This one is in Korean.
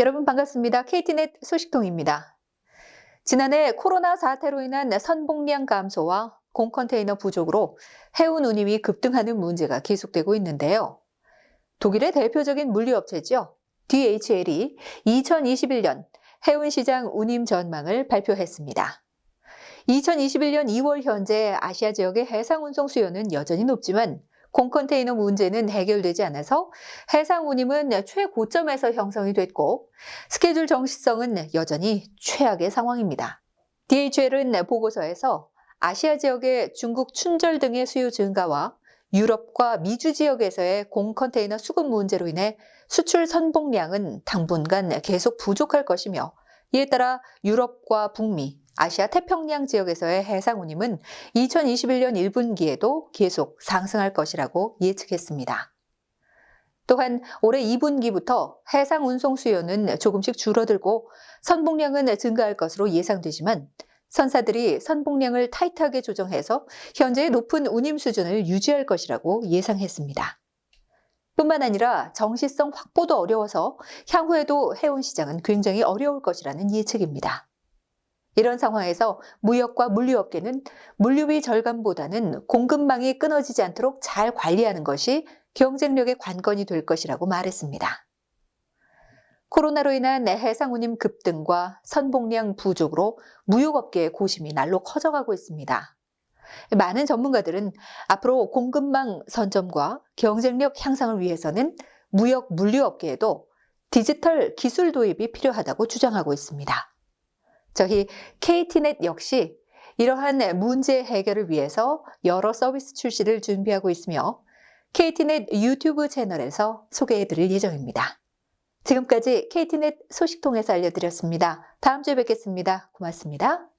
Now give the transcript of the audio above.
여러분 반갑습니다. KT넷 소식통입니다. 지난해 코로나 사태로 인한 선봉량 감소와 공컨테이너 부족으로 해운 운임이 급등하는 문제가 계속되고 있는데요. 독일의 대표적인 물류업체죠. DHL이 2021년 해운 시장 운임 전망을 발표했습니다. 2021년 2월 현재 아시아 지역의 해상 운송 수요는 여전히 높지만 공컨테이너 문제는 해결되지 않아서 해상 운임은 최고점에서 형성이 됐고 스케줄 정시성은 여전히 최악의 상황입니다. DHL은 보고서에서 아시아 지역의 중국 춘절 등의 수요 증가와 유럽과 미주 지역에서의 공컨테이너 수급 문제로 인해 수출 선봉량은 당분간 계속 부족할 것이며 이에 따라 유럽과 북미, 아시아 태평양 지역에서의 해상 운임은 2021년 1분기에도 계속 상승할 것이라고 예측했습니다. 또한 올해 2분기부터 해상 운송 수요는 조금씩 줄어들고 선봉량은 증가할 것으로 예상되지만 선사들이 선봉량을 타이트하게 조정해서 현재의 높은 운임 수준을 유지할 것이라고 예상했습니다. 뿐만 아니라 정시성 확보도 어려워서 향후에도 해운 시장은 굉장히 어려울 것이라는 예측입니다. 이런 상황에서 무역과 물류업계는 물류비 절감보다는 공급망이 끊어지지 않도록 잘 관리하는 것이 경쟁력의 관건이 될 것이라고 말했습니다. 코로나로 인한 해상 운임 급등과 선봉량 부족으로 무역업계의 고심이 날로 커져가고 있습니다. 많은 전문가들은 앞으로 공급망 선점과 경쟁력 향상을 위해서는 무역 물류업계에도 디지털 기술 도입이 필요하다고 주장하고 있습니다. 저희 KT넷 역시 이러한 문제 해결을 위해서 여러 서비스 출시를 준비하고 있으며 KT넷 유튜브 채널에서 소개해 드릴 예정입니다. 지금까지 KT넷 소식통에서 알려드렸습니다. 다음 주에 뵙겠습니다. 고맙습니다.